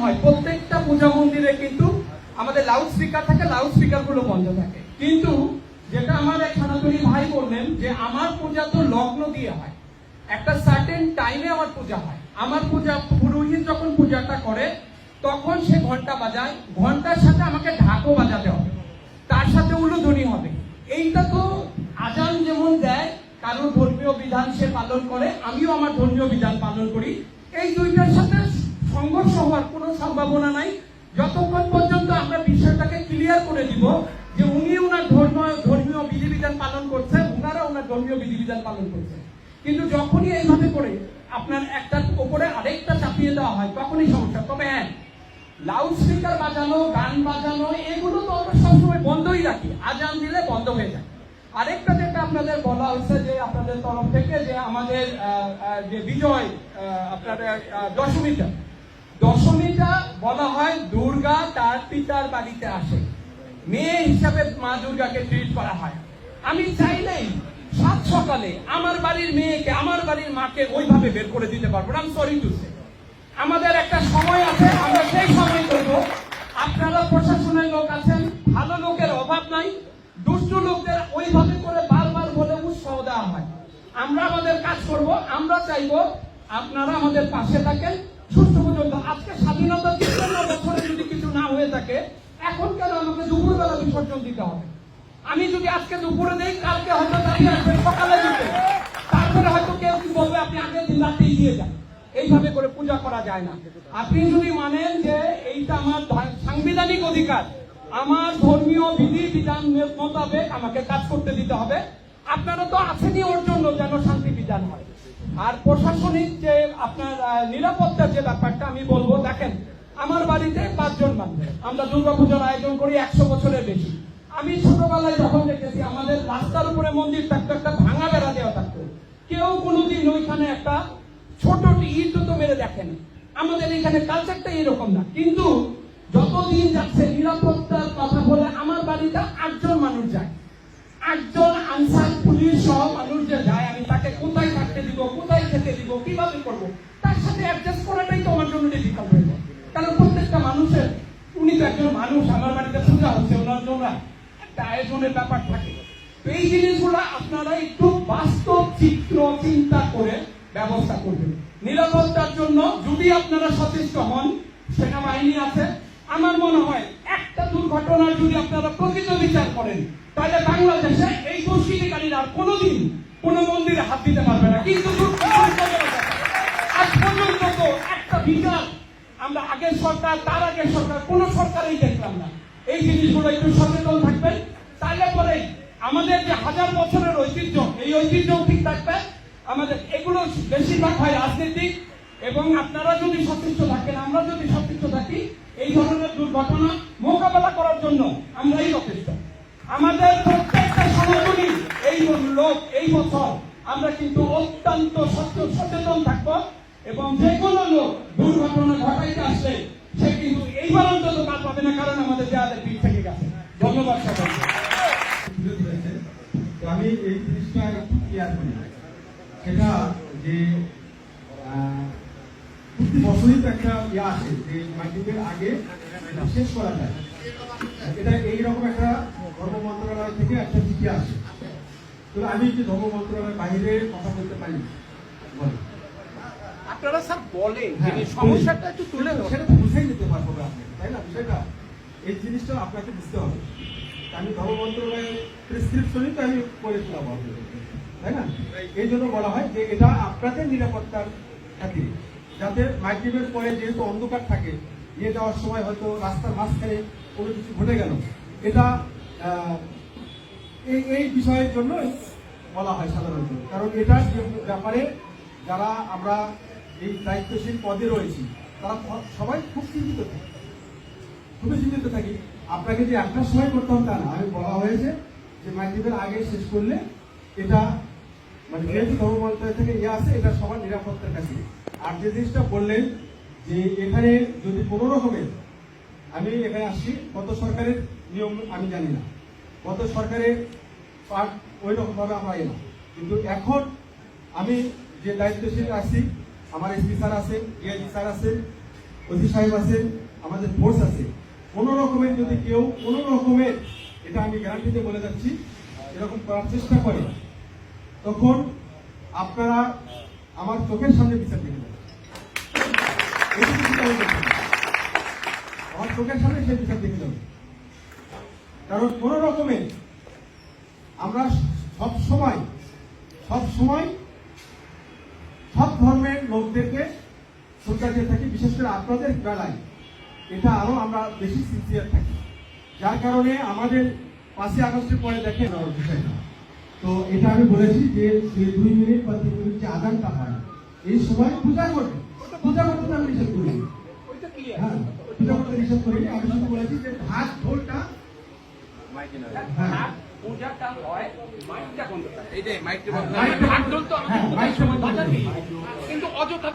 হয়। প্রত্যেকটা পূজা মন্দিরে কিন্তু আমাদের লাউড স্পিকার থাকে লাউড স্পিকারগুলো বন্ধ থাকে। কিন্তু যেটা আমার এক সনাতনী ভাই বললেন যে আমার পূজা তো লগ্ন দিয়ে হয়। একটা সার্টেন টাইমে আমার পূজা হয়। আমার পূজা, পুরোহিত যখন পূজাটা করে, তখন সে ঘণ্টা বাজায়। ঘণ্টার সাথে আমাকে ঢাকও বাজাতে হবে। তার সাথে উলুধ্বনি হবে। এইটা তো আজান যেমন দেয়, কারোর ধর্মীয় বিধান সে পালন করে, আমিও আমার ধর্মীয় বিধান পালন করি। এই দুইটার সাথে সংঘর্ষ হওয়ার কোনো সম্ভাবনা নাই। যতক্ষণ পর্যন্ত আমরা বিষয়টাকে ক্লিয়ার করে দিব যে উনি ওনার ধর্ম ধর্মীয় বিধিবিধান পালন করছেন ওনারা ওনার ধর্মীয় বিধিবিধান পালন করছেন। কিন্তু যখনই এইভাবে করে আপনার একটার উপরে আরেকটা চাপিয়ে দেওয়া হয় তখনই সমস্যা। তবে হ্যাঁ লাউড স্পিকার বাজানো গান বাজানো এগুলো তো আমরা সবসময় বন্ধই রাখি। আজান দিলে বন্ধ হয়ে যায়। আরেকটা যেটা আপনাদের বলা হচ্ছে যে আপনাদের তরফ থেকে যে আমাদের যে বিজয় আহ, আপনাদের দশমীটা দশমীটা বলা হয় দুর্গা তার পিতার বাড়িতে আসে। মেয়ে হিসাবে মা দুর্গাকে ট্রিট করা হয়। আমি চাইলেই সাত সকালে আমার বাড়ির মেয়েকে, আমার বাড়ির মাকে ওইভাবে বের করে দিতে পারব না। সরি টু আমাদের একটা সময় আছে, আমরা সেই সময় করব। আপনারা প্রশাসনের লোক আছেন, ভালো লোকের অভাব নাই। দুষ্ট লোকদের ওইভাবে করে বারবার বলে উৎসাহ দেওয়া হয়। আমরা আমাদের কাজ করব, আমরা চাইব আপনারা আমাদের পাশে থাকেন। থাকে এখন কেন আমাকে দুপুরবেলা বিসর্জন দিতে হবে? আমি যদি আজকে দুপুরে দেই কালকে হয়তো দাঁড়িয়ে আসবে সকালে দিতে। তারপরে হয়তো কেউ কি বলবে, আপনি আগের দিন রাতেই দিয়ে যান। এইভাবে করে পূজা করা যায় না। আপনি যদি মানেন যে এইটা আমার সাংবিধানিক অধিকার, আমার ধর্মীয় বিধি, বিধান মোতাবেক আমাকে কাজ করতে দিতে হবে। আপনারা তো আছেনই ওর জন্য যেন শান্তি বিধান হয়। আর প্রশাসনিক যে আপনার নিরাপত্তার যে ব্যাপারটা আমি বলব, দেখেন আমার বাড়িতে পাঁচজন মানুষ আমরা দুর্গাপুজোর আয়োজন করি একশো বছরের বেশি। আমি ছোটবেলায় যখন দেখেছি, আমাদের রাস্তার উপরে মন্দির থাকতো, একটা ভাঙা বেড়া দেওয়া থাকতো। কেউ কোনোদিন ওইখানে একটা ছোট ইট তো মেরে দেখেন। আমাদের এখানে কালচারটা এরকম না। কিন্তু যতদিন যাচ্ছে, নিরাপত্তার কথা বলে আমার বাড়িতে আটজন মানুষ যায়। আটজন আনসার পুলিশ সহ মানুষ যে যায়, আমি তাকে কোথায় থাকতে দিব, কোথায় খেতে দিব, কীভাবে করব, তার সাথে অ্যাডজাস্ট করাটাই তো আমার জন্য ডিফিকাল্ট হয়ে যায় কারণ প্রত্যেকটা মানুষের উনি তো একজন মানুষ আমার বাড়িতে পূজা হচ্ছে, ওনার জন্য একটা আয়োজনের ব্যাপার থাকে। এই জিনিসগুলো আপনারা একটু বাস্তব চিত্র চিন্তা করে ব্যবস্থা করবেন। নিরাপত্তার জন্য যদি আপনারা সচেষ্ট হন, সেনাবাহিনী আছে, আমার মনে হয় একটা দুর্ঘটনার যদি আপনারা প্রকৃত বিচার করেন, তাহলে বাংলাদেশে এই দুষ্কৃতিকারীরা আর কোনোদিন কোনো মন্দিরে হাত দিতে পারবে না। কিন্তু আজ পর্যন্ত তো একটা বিচার আমরা আগের সরকার, তার আগের সরকার, কোন সরকারই দেখলাম না। এই জিনিসগুলো একটু সচেতন থাকবেন। তাহলে পরে আমাদের যে হাজার বছরের ঐতিহ্য, এই ঐতিহ্য ঠিক থাকবে। আমাদের এগুলো বেশিরভাগ হয় রাজনীতিক এবং আপনারা যদি সচেষ্ট থাকেন, আমরা যদি সচেষ্ট থাকি, এই ধরনের দুর্ঘটনা মোকাবেলা করার জন্য আমরাই যথেষ্ট। আমাদের প্রত্যেকটা সনাতনী এই লোক, এই বছর আমরা কিন্তু অত্যন্ত সচেতন থাকব। এবং যে কোনো লোক দুর্ঘটনা ঘটাইতে আসলে সে কিন্তু এইবার অন্তত বাদ পাবে না, কারণ আমাদের দেয়ালে পিঠ থেকে গেছে। ধন্যবাদ সবাইকে। আমি এই জিনিসটা একটু ক্লিয়ার করি। সেটা যে প্রতি বছরই তো একটা ইয়ে আসে যে মাধ্যমিকের আগে শেষ করা যায়। এটা এইরকম একটা ধর্ম মন্ত্রণালয় থেকে একটা চিঠি আসে। তো আমি যে ধর্ম মন্ত্রণালয়ের বাইরে কথা বলতে পারি বলো। আপনারা স্যার বলেন সমস্যাটা একটু তুলে সেটা- তো বুঝাই নিতে পারব আপনি, তাই না? বিষয়টা এই জিনিসটা আপনাকে বুঝতে হবে। আমি ধর্ম প্রেসক্রিপশনই তো আমি করে শোনাবো তাই না? এই জন্য বলা হয় যে এটা আপনাদের নিরাপত্তার খাতিরে যাতে মাইক্রোওয়েভের পরে যেহেতু অন্ধকার থাকে নিয়ে যাওয়ার সময় হয়তো রাস্তার মাঝখানে কোনো কিছু ঘটে গেল। এটা এই এই বিষয়ের জন্য বলা হয় সাধারণত। কারণ এটা ব্যাপারে যারা আমরা এই দায়িত্বশীল পদে রয়েছি, তারা সবাই খুব চিন্তিত থাকে। খুবই চিন্তিত থাকি। আপনাকে যে একটা সময় করতে হবে তা না। আমি বলা হয়েছে যে মাইক্রোভের আগে শেষ করলে এটা মানে যেহেতু ধর্ম মন্ত্রণালয় থেকে ইয়ে আছে, এটা সবার নিরাপত্তার কাছে। আর যে জিনিসটা বললেন যে এখানে যদি কোনো রকমের আমি এখানে আসছি, গত সরকারের নিয়ম আমি জানি না। গত সরকারের পার্ট ওই রকম ভাবে আমরা এলাম কিন্তু এখন আমি যে দায়িত্বশীল আছি আমার এসপি স্যার আছেন ডিআইজি স্যার আছেন, ওসি সাহেব আছেন, আমাদের ফোর্স আছে। কোনো রকমের যদি কেউ, কোনো রকমের, এটা আমি গ্যারান্টিতে বলে যাচ্ছি, এরকম করার চেষ্টা করে, তখন আপনারা আমার চোখের সামনে বিচার দেখে। আমার চোখের সামনে সে বিচার দেখে যাবে কারণ কোন রকমের আমরা সব সময় সব সময় সব ধর্মের লোকদেরকে শ্রদ্ধা দিয়ে থাকি বিশেষ করে আপনাদের বেলায়। এটা আরও আমরা বেশি সিনসিয়ার থাকি। যার কারণে আমাদের পাঁচই আগস্টের পরে বিষয়টা। তো এটা আমি বলেছি যে যে দুই মিনিট বা তিন মিনিট যে আদানটা হয় এই সময় পূজা করবে। পূজা করতে আমি নিষেধ করি হ্যাঁ পূজা করতে নিষেধ করি আমি শুধু বলেছি যে ভাত ঢোলটা হ্যাঁ। পূজাটা হয় মাইকটা এই যে মাইকটি হ্যাঁ, বন্ধ মাইকটা- ঢোল তো আমি হ্যাঁ। কিন্তু অযথা